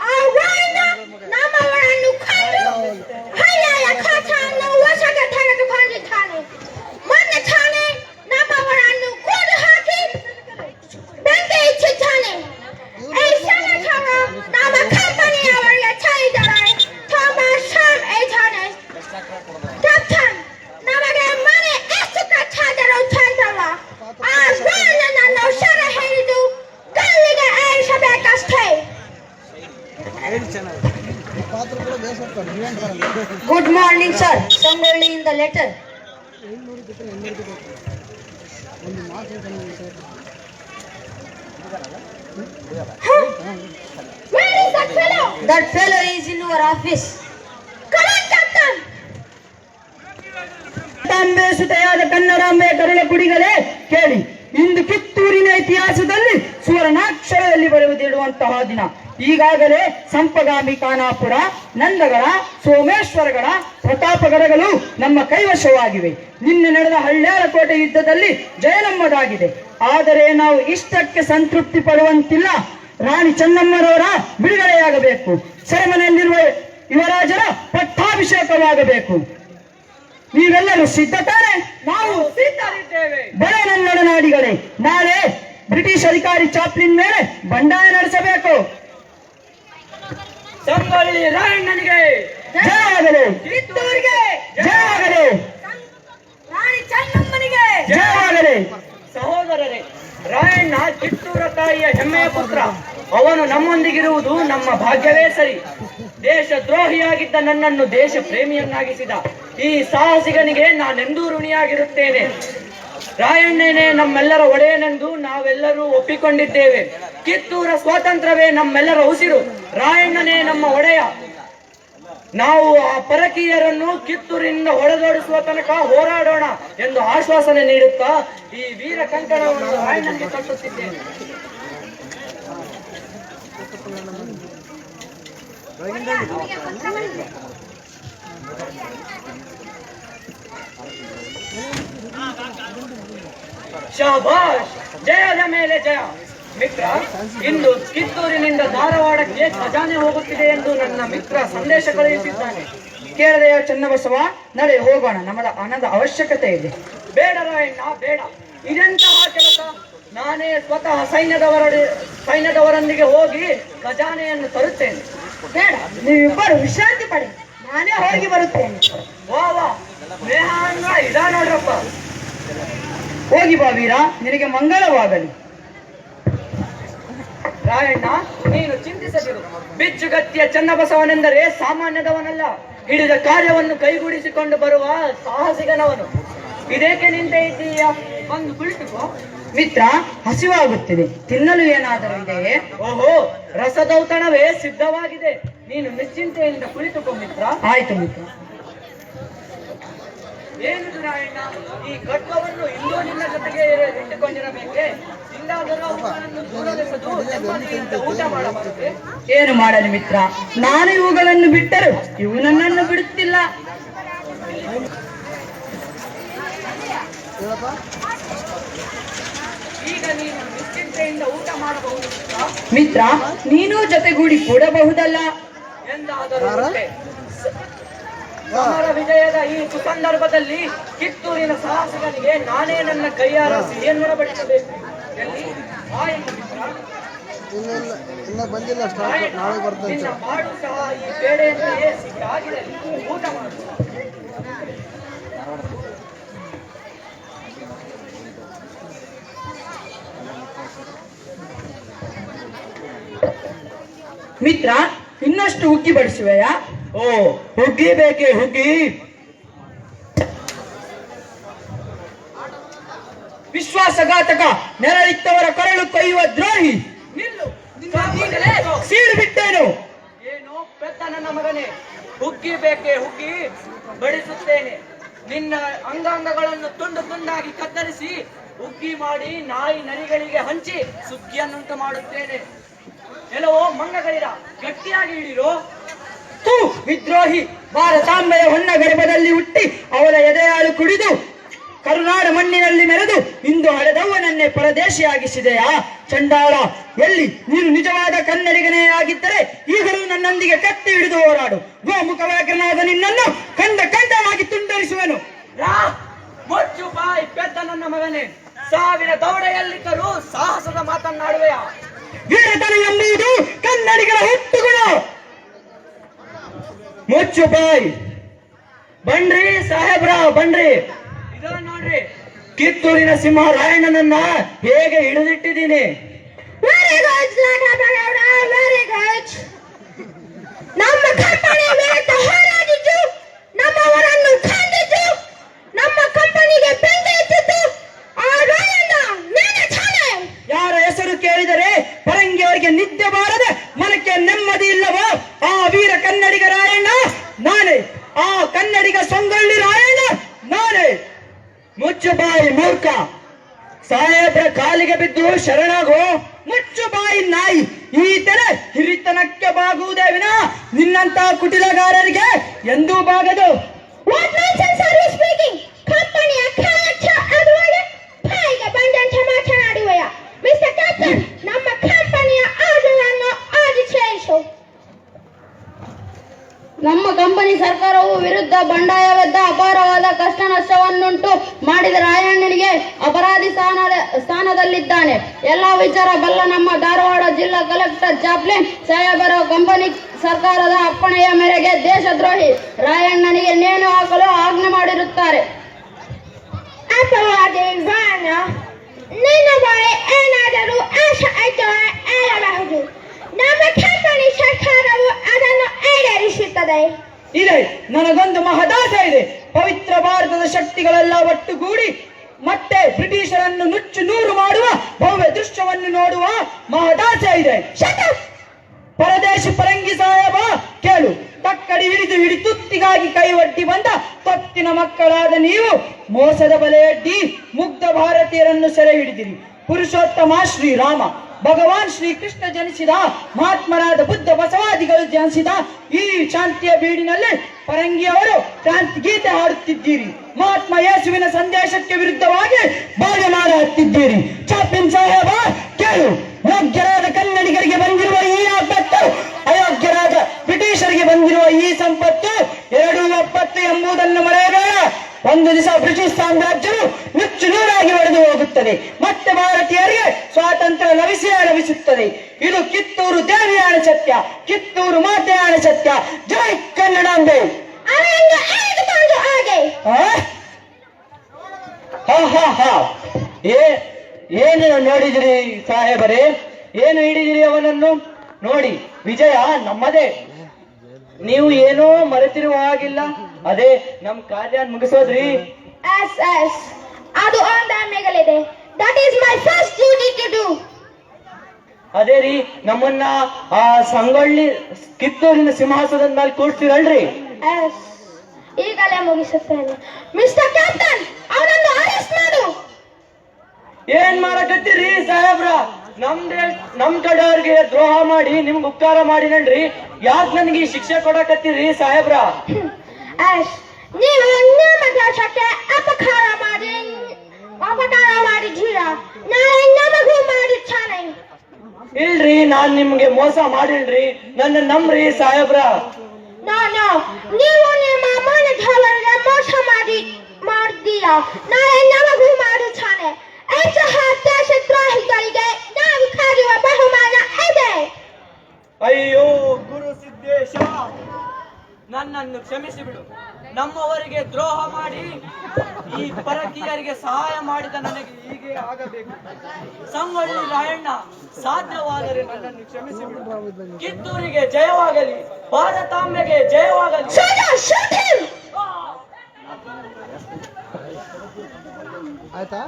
ಆ ರಾಯಣ್ಣ ನಮ್ಮವರನ್ನು ಕೊಂದು morning sir ಸಂಗೊಳ್ಳಿಯಿಂದ letter ಒಂದು ಮಾತು ಹೇಳ್ತಾನೆ sir That fellow is our office. Come on, Captain. ತಾಂಬೆ ಸುತೆಯಾದ ಕನ್ನಡಾಂಬೆ ಕರುಳ ಕುಡಿಗಳೇ ಕೇಳಿ ಇಂದು ಕಿತ್ತೂರಿನ ಇತಿಹಾಸದಲ್ಲಿ ಸುವರ್ಣಾಕ್ಷರದಲ್ಲಿ ಬರೆಯುವುದಿಡುವಂತಹ ದಿನ ಈಗಾಗಲೇ ಸಂಪಗಾಮಿ ಖಾನಾಪುರ ನಂದಗಡ ಸೋಮೇಶ್ವರಗಳ ಪ್ರತಾಪಗಡಗಳು ನಮ್ಮ ಕೈವಶವಾಗಿವೆ. ನಿನ್ನೆ ನಡೆದ ಹಳ್ಳ್ಯಾರ ಕೋಟೆ ಯುದ್ಧದಲ್ಲಿ ಜಯನಮ್ಮದಾಗಿದೆ ಆದರೆ ನಾವು ಇಷ್ಟಕ್ಕೆ ಸಂತೃಪ್ತಿ ಪಡುವಂತಿಲ್ಲ. ರಾಣಿ ಚೆನ್ನಮ್ಮರವರ ಬಿಡುಗಡೆಯಾಗಬೇಕು. ಸೆರೆಮನೆಯಲ್ಲಿರುವ ಯುವರಾಜರ ಪಟ್ಟಾಭಿಷೇಕವಾಗಬೇಕು. ನೀವೆಲ್ಲರೂ ಸಿದ್ಧತಾನೆ ನಾವು ಸಿದ್ಧರಿದ್ದೇವೆ. ಬಳೆ ನನ್ನಡ ನಾಡಿಗಳೇ ನಾಳೆ ಬ್ರಿಟಿಷ್ ಅಧಿಕಾರಿ ಚಾಪ್ಲಿನ್ ಮೇಲೆ ಬಂಡಾಯ ನಡೆಸಬೇಕು. ಸಂಗೊಳ್ಳಿ ರಾಯಣ್ಣನಿಗೆ. ಜಯವಾಗಲಿ ಕಿತ್ತೂರಿಗೆ. ಜಯವಾಗಲಿ ರಾಣಿ ಚೆನ್ನಮ್ಮನಿಗೆ. ಜಯವಾಗಲಿ ಸಹೋದರರೇ ರಾಯಣ್ಣ ಕಿತ್ತೂರ ತಾಯಿಯ ಹೆಮ್ಮೆಯ ಪುತ್ರ. ಅವನು ನಮ್ಮೊಂದಿಗಿರುವುದು ನಮ್ಮ ಭಾಗ್ಯವೇ ಸರಿ. ದೇಶ ದ್ರೋಹಿಯಾಗಿದ್ದ ನನ್ನನ್ನು ದೇಶ ಪ್ರೇಮಿಯನ್ನಾಗಿಸಿದ ಈ ಸಾಹಸಿಗನಿಗೆ ನಾನೆಂದೂ ಋಣಿಯಾಗಿರುತ್ತೇನೆ. ರಾಯಣ್ಣನೇ ನಮ್ಮೆಲ್ಲರ ಒಡೆಯನೆಂದು ನಾವೆಲ್ಲರೂ ಒಪ್ಪಿಕೊಂಡಿದ್ದೇವೆ. ಕಿತ್ತೂರ ಸ್ವಾತಂತ್ರ್ಯವೇ ನಮ್ಮೆಲ್ಲರ ಉಸಿರು. ರಾಯಣ್ಣನೇ ನಮ್ಮ ಒಡೆಯ. ನಾವು ಆ ಪರಕೀಯರನ್ನು ಕಿತ್ತೂರಿನಿಂದ ಹೊಡೆದೋಡಿಸುವ ತನಕ ಹೋರಾಡೋಣ ಎಂದು ಆಶ್ವಾಸನೆ ನೀಡುತ್ತಾ ಈ ವೀರ ಕಂಕಣವನ್ನು ರಾಯಣ್ಣನಿಗೆ ಕಟ್ಟುತ್ತಿದ್ದೇನೆ ಶಾಬಾಷ್ ಜಯದ ಮೇಲೆ ಜಯ. ಮಿತ್ರ, ಇಂದು ಕಿತ್ತೂರಿನಿಂದ ಧಾರವಾಡಕ್ಕೆ ಖಜಾನೆ ಹೋಗುತ್ತಿದೆ ಎಂದು ನನ್ನ ಮಿತ್ರ ಸಂದೇಶ ಕಳುಹಿಸಿದ್ದಾನೆ. ಕೇರಳೆಯ ಚನ್ನಬಸವ, ನಡೆ ಹೋಗೋಣ ನಮ್ಮದ ಹಣದ ಅವಶ್ಯಕತೆ ಇದೆ. ಬೇಡ ರಾಯಣ್ಣ, ಬೇಡ. ಇದೆಂತಹ ಕೆಲಸ? ನಾನೇ ಸ್ವತಃ ಸೈನ್ಯದವರ ಸೈನ್ಯದವರೊಂದಿಗೆ ಹೋಗಿ ಖಜಾನೆಯನ್ನು ತರುತ್ತೇನೆ. ಬೇಡ, ನೀವಿಬ್ಬರು ವಿಶ್ರಾಂತಿ ಪಡೆ. ನಾನೇ ಹೋಗಿ ಬರುತ್ತೇನೆ. ವಾ ವಾ. ಸ್ನೇಹ ಇದ ನೋಡ್ರಪ್ಪ. ಹೋಗಿ ಬಾ ವೀರ, ನಿನಗೆ ಮಂಗಳವಾಗಲಿ. ರಾಯಣ್ಣ ನೀನು ಚಿಂತಿಸದಿರು. ಬಿಚ್ಚುಗತ್ತಿಯ ಚನ್ನಬಸವನೆಂದರೆ ಸಾಮಾನ್ಯದವನಲ್ಲ. ಹಿಡಿದ ಕಾರ್ಯವನ್ನು ಕೈಗೂಡಿಸಿಕೊಂಡು ಬರುವ ಸಾಹಸಿಗನವನು. ಇದೇಕೆ ನಿಂತೆ ಇದ್ದೀಯ? ಒಂದು ಕುಳಿತುಕೋ. ಮಿತ್ರ, ಹಸಿವಾಗುತ್ತಿದೆ. ತಿನ್ನಲು ಏನಾದರೂ ಇದೆಯೇ? ಓಹೋ, ರಸದೌತಣವೇ ಸಿದ್ಧವಾಗಿದೆ. ನೀನು ನಿಶ್ಚಿಂತೆಯಿಂದ ಕುಳಿತುಕೋ ಮಿತ್ರ. ಆಯ್ತು ಮಿತ್ರ. ಏನಿದು ನಾರಾಯಣ ಈ ಖಡ್ಗವನ್ನು ಇನ್ನೂ ನಿನ್ನ ಜೊತೆಗೆ ಇಟ್ಟುಕೊಂಡಿರಬೇಕೆ. ಏನು ಮಾಡಲಿ ಮಿತ್ರ? ನಾನು ಇವುಗಳನ್ನು ಬಿಟ್ಟರು. ಇವು ನನ್ನನ್ನು ಬಿಡುತ್ತಿಲ್ಲ. ಈಗ ನೀನು ನಿಶ್ಚಿಂತೆಯಿಂದ ಊಟ ಮಾಡಬಹುದು. ಮಿತ್ರ ನೀನು ಜೊತೆಗೂಡಿ ಕೂಡಬಹುದಲ್ಲ? ಎಂದಾದರೂ ಸಮರ ವಿಜಯದ ಈ ಸುಸಂದರ್ಭದಲ್ಲಿ ಕಿತ್ತೂರಿನ ಸಾಹಸಗಳಿಗೆ ನಾನೇ ನನ್ನ ಕೈಯಾರ ಸಿಹಿಯನ್ನು ಬಡಿಸಬೇಕು. ಇನ್ನ ಬಂದಿಲ್ಲ ಸ್ಟಾರ್ಟ್. ಆಯಿತು. ನಾಳೆ ಬರ್ತಂತೆ. ನಿನ್ನ ಸಹ ಈ ಬೇಳೆಯಂತೆಯೇ ಸಿಕ್ಕಾಗಿದೆ ಊಟ ಮಾಡು. ಮಿತ್ರ ಇನ್ನಷ್ಟು ಉಕ್ಕಿ ಬಡಿಸುವೆಯಾ? ಓ ಹುಗ್ಗಿ ಬೇಕೆ ಹುಗ್ಗಿ? ವಿಶ್ವಾಸಘಾತಕ ನೆರಳಿತ್ತವರ ಕರಳು ಕೊಯ್ಯುವ ದ್ರೋಹಿ. ನಿಲ್ಲು ಸೀಳು ಬಿಟ್ಟೇನು? ಏನು ಪೆತ್ತ ನನ್ನ ಮಗನೇ. ಹುಗ್ಗಿ ಬೇಕೆ ಹುಗ್ಗಿ? ಬಡಿಸುತ್ತೇನೆ. ನಿನ್ನ ಅಂಗಾಂಗಗಳನ್ನು ತುಂಡು ತುಂಡಾಗಿ ಕತ್ತರಿಸಿ ಹುಗ್ಗಿ ಮಾಡಿ ನಾಯಿ ನರಿಗಳಿಗೆ ಹಂಚಿ ಸುಗ್ಗಿಯನ್ನುಂಟು ಮಾಡುತ್ತೇನೆ. ಕೆಲವು ಮಂಗಗಳಿರ ಗಟ್ಟಿಯಾಗಿ ಹಿಡಿರೋ? ತೂ ವಿದ್ರೋಹಿ ಭಾರತಾಂಬೆಯ ಹೊನ್ನ ಗರ್ಭದಲ್ಲಿ ಹುಟ್ಟಿ ಅವಳ ಎದೆಯಾಳು ಕುಡಿದು ಕರುನಾಡ ಮಣ್ಣಿನಲ್ಲಿ ಮೆರೆದು ಇಂದು ಹಳೆದವ್ವನನ್ನೇ ಪರದೇಶಿಯಾಗಿಸಿದೆಯಾ? ಚಂಡಾಳ ಎಲ್ಲಿ? ನೀನು ನಿಜವಾದ ಕನ್ನಡಿಗನೇ ಆಗಿದ್ದರೆ ಈಗಲೂ ನನ್ನೊಂದಿಗೆ ಕತ್ತಿ ಹಿಡಿದು ಹೋರಾಡು. ಗೋಮುಖ ವ್ಯಾಘ್ರನಾದ ನಿನ್ನನ್ನು ಕಂಡ ಕಂಡವಾಗಿ ತುಂಡರಿಸುವನು. ಮುಚ್ಚು ಬಾಯ್ ಪೆದ್ದ ನನ್ನ ಮಗನೇ. ಸಾವಿರ ದೌಡೆಯಲ್ಲಿದ್ದರೂ ಸಾಹಸದ ಮಾತನ್ನಾಡುವೆಯಾ? ವೀರತನ ಎಂಬುದು ಕನ್ನಡಿಗರ ಹುಟ್ಟುಗುಣ ಮುಚ್ಚು ಬಾಯ್. ಬನ್ರಿ ಸಾಹೇಬ್ರ ಬನ್ರಿ ಇದ ನೋಡ್ರಿ. ಕಿತ್ತೂರಿನ ಸಿಂಹ ರಾಯಣ್ಣನನ್ನ ಹೇಗೆ ಹಿಡಿದಿಟ್ಟಿದ್ದೀನಿ? ನಮ್ಮ ಕಂಪನಿ ವಿರುದ್ಧ ಹೋರಾಡಿದ್ದು ನಮ್ಮವರನ್ನು ಕಂಡಿದ್ದು ನಮ್ಮ ಕಂಪನಿಗೆ ಬೆಂಕಿ ಇಟ್ಟಿದ್ದು ಆ ರಾಯಣ್ಣ ನೀನೇ ತಾನೇ ಯಾರ ಹೆಸರು ಕೇಳಿದರೆ ಪರಂಗಿಯವರಿಗೆ ನಿದ್ದೆ ಬಾರದೆ ಮನಕ್ಕೆ ನೆಮ್ಮದಿ ಇಲ್ಲವೋ ಆ ವೀರ ಕನ್ನಡಿಗ ರಾಯಣ್ಣ ನಾನೇ ಆ ಕನ್ನಡಿಗ ಸೊಂಗೊಳ್ಳಿ ರಾಯಣ್ಣ ನಾನೇ ಮುಚ್ಚು ಬಾಯಿ ಮೂರ್ಖ. ಸಾಹೇಬ್ರ ಕಾಲಿಗೆ ಬಿದ್ದು ಶರಣಾಗೋ ಮುಚ್ಚು ಬಾಯಿ ನಾಯಿ. ಈ ತರ ಹಿರಿತನಕ್ಕೆ ಬಾಗುವುದೇ ವಿನ. ನಿನ್ನಂತ ಕುಟಿಲಗಾರರಿಗೆ ಎಂದೂ ಬಾಗದು. ನಮ್ಮ ಕಂಪನಿ ಸರ್ಕಾರವು ವಿರುದ್ಧ ಬಂಡಾಯವೆದ್ದ ಅಪಾರವಾದ ಕಷ್ಟ ನಷ್ಟವನ್ನುಂಟು ಮಾಡಿದ ರಾಯಣ್ಣನಿಗೆ ಅಪರಾಧಿ ಸ್ಥಾನ ಸ್ಥಾನದಲ್ಲಿದ್ದಾನೆ. ಎಲ್ಲಾ ವಿಚಾರ ಬಲ್ಲ ನಮ್ಮ ಧಾರವಾಡ ಜಿಲ್ಲಾ ಕಲೆಕ್ಟರ್ ಚಾಪ್ಲಿನ್ ಸಾಹೇಬರ ಕಂಪನಿ ಸರ್ಕಾರದ ಅಪ್ಪಣೆಯ ಮೇರೆಗೆ ದೇಶದ್ರೋಹಿ ರಾಯಣ್ಣನಿಗೆ ನೇಣು ಹಾಕಲು ಆಜ್ಞೆ ಮಾಡಿರುತ್ತಾರೆ. ನಿನ್ನ ಏನಾದರೂ ಆಶೆ ಆಯ್ತು ಹೇಳಬಹುದು. ನಮ್ಮ ಕಂಪನಿ ಸರ್ಕಾರವು ಅದನ್ನು ಇದೆ. ನನಗೊಂದು ಮಹದಾಸೆ ಇದೆ. ಪವಿತ್ರ ಭಾರತದ ಶಕ್ತಿಗಳೆಲ್ಲ ಒಟ್ಟುಗೂಡಿ ಮತ್ತೆ ಬ್ರಿಟಿಷರನ್ನು ನುಚ್ಚು ನೂರು ಮಾಡುವ, ಭವ್ಯ ದೃಶ್ಯವನ್ನು ನೋಡುವ ಮಹದಾಸೆ ಇದೆ! ಪರದೇಶಿ ಪರಂಗಿ ಸಾಹೇಬ, ಕೇಳು. ತಕ್ಕಡಿ ಹಿಡಿದು ಹಿಡಿ ತುತ್ತಿಗಾಗಿ ಕೈ ಒಡ್ಡಿ ಬಂದ ತೊತ್ತಿನ ಮಕ್ಕಳಾದ ನೀವು ಮೋಸದ ಬಲೆಯಡ್ಡಿ ಮುಗ್ಧ ಭಾರತೀಯರನ್ನು ಸೆರೆ ಹಿಡಿದಿರಿ. ಪುರುಷೋತ್ತಮ ಶ್ರೀರಾಮ. ಭಗವಾನ್ ಶ್ರೀಕೃಷ್ಣ ಜನಿಸಿದ ಮಹಾತ್ಮರಾದ ಬುದ್ಧ ಬಸವಾದಿಗಳು ಜನಿಸಿದ ಈ ಶಾಂತಿಯ ಬೀಡಿನಲ್ಲಿ ಪರಂಗಿಯವರು ಕ್ರಾಂತಿ ಗೀತೆ ಹಾಡುತ್ತಿದ್ದೀರಿ. ಮಹಾತ್ಮ ಯೇಸುವಿನ ಸಂದೇಶಕ್ಕೆ ವಿರುದ್ಧವಾಗಿ ಬಾಲ್ಯಮಾನ ಹತ್ತಿದ್ದೀರಿ. ಚಾಪಿನ್ ಸಾಹೇಬ, ಕೇಳು. ಯೋಗ್ಯರಾದ ಕನ್ನಡಿಗರಿಗೆ ಬಂದಿರುವ ಈ ಆಪತ್ತು, ಅಯೋಗ್ಯರಾದ ಬ್ರಿಟಿಷರಿಗೆ ಬಂದಿರುವ ಈ ಸಂಪತ್ತು, ಎರಡು ಒಪ್ಪತ್ತು ಎಂಬುದನ್ನು ಮರೆಯಬೇಡ. ಒಂದು ದಿವಸ ಬ್ರಿಟಿಷ್ ಸಾಮ್ರಾಜ್ಯವು ನುಚ್ಚು ನೂರಾಗಿ ಒಡೆದು ಹೋಗುತ್ತದೆ. ಮತ್ತೆ ಭಾರತೀಯರಿಗೆ ಸ್ವಾತಂತ್ರ್ಯ ಲಭಿಸಿಯೇ ಲಭಿಸುತ್ತದೆ. ಇದು ಕಿತ್ತೂರು ದೇವಿಯಾಣ ಸತ್ಯ ಕಿತ್ತೂರು ಮಾತೆಯಾಣ ಸತ್ಯ. ಜೈ ಕನ್ನಡಾಂಬೆ. ಅವನನ್ನು ಎಳೆದುಕೊಂಡು ಹೋಗಿ ಹಾ ಹಾ ಹಾ. ಏ ಏನು ನೋಡಿದಿರಿ ಸಾಹೇಬರೇ? ಏನು ಹಿಡಿದಿರಿ ಅವನನ್ನು? ನೋಡಿ ವಿಜಯ ನಮ್ಮದೇ. ನೀವು ಏನೋ ಮರೆತಿರುವ ಹಾಗಿಲ್ಲ. ಅದೇ ನಮ್ ಕಾರ್ಯ ಮುಗಿಸೋದ್ರಿ. Yes yes. ಅದು ಆಂದಾಮೆಗಳಿದೆ that is my first duty to do ಅದೇ ರೀ ನಮ್ಮನ್ನ ಆ ಸಂಗೊಳ್ಳಿ ಕಿತ್ತೂರಿನ ಸಿಂಹಾಸನದ ಮೇಲೆ ಕೂರ್ಸ್ತೀರಲ್ರಿ? ಎಸ್. ಈಗಲೇ ಮುಗಿಸುತ್ತೇನೆ. ಮಿಸ್ಟರ್ ಕ್ಯಾಪ್ಟನ್ ಅವನನ್ನು ಅರೆಸ್ಟ್ ಮಾಡು. ಏನ್ ಮಾಡಕತ್ತೀರಿ ಸಾಹೇಬ್ರ? ನಮ್ ನಮ್ ಕಡೆಯವ್ರಿಗೆ ದ್ರೋಹ ಮಾಡಿ ನಿಮ್ಗೆ ಉಪಕಾರ ಮಾಡಿನಲ್ರಿ ಯಾಕೆ ನನಗೆ ಈ ಶಿಕ್ಷೆ ಕೊಡಕತ್ತೀರಿ ಸಾಹೇಬ್ರ? ಎಸ್ ನೀವು ನಿಮ್ಮ ದೇಶಕ್ಕೆ ಅಪಕಾರ ಮಾಡಿ ಅಪಕಾರ ಮಾಡಿದ್ದೀರಾ ನಾಳೆ ನಮಗೂ ಚಾನೆ ಇಲ್ರಿ ನಾನ್ ನಿಮ್ಗೆ ಮೋಸ ಮಾಡಿಲ್ರಿ. ನನ್ನ ನಂಬ್ರಿ ಸಾಹೇಬ್ರ. ನಾನು ನೀವು ನಿಮ್ಮ ಮನೆಯವರಿಗೆ ಮೋಸ ಮಾಡಿ ಮಾಡಿದ್ದೀರಾ ನಾಳೆ ನಮಗೂ ಮಾಡುತ್ತಾನೆ ಇಂತಹ ದೇಶದ್ರೋಹಿಗಳಿಗೆ ನಾವು ಕಾಯುವ ಬಹುಮಾನ ಇದೆ ಅಯ್ಯೋ ಗುರು ಸಿದ್ದೇಶ ನನ್ನನ್ನು ಕ್ಷಮಿಸಿ ಬಿಡು ನಮ್ಮವರಿಗೆ ದ್ರೋಹ ಮಾಡಿ ಈ ಪರಕೀಯರಿಗೆ ಸಹಾಯ ಮಾಡಿದ ನನಗೆ ಹೀಗೆ ಆಗಬೇಕು. ಸಂಗೊಳ್ಳಿ ರಾಯಣ್ಣ ಸಾಧ್ಯವಾದರೆ ನನ್ನನ್ನು ಕ್ಷಮಿಸಿ ಬಿಡು ಕಿತ್ತೂರಿಗೆ ಜಯವಾಗಲಿ ಭಾರತಾಂಬೆಗೆ ಜಯವಾಗಲಿ. ಆಯ್ತಾ?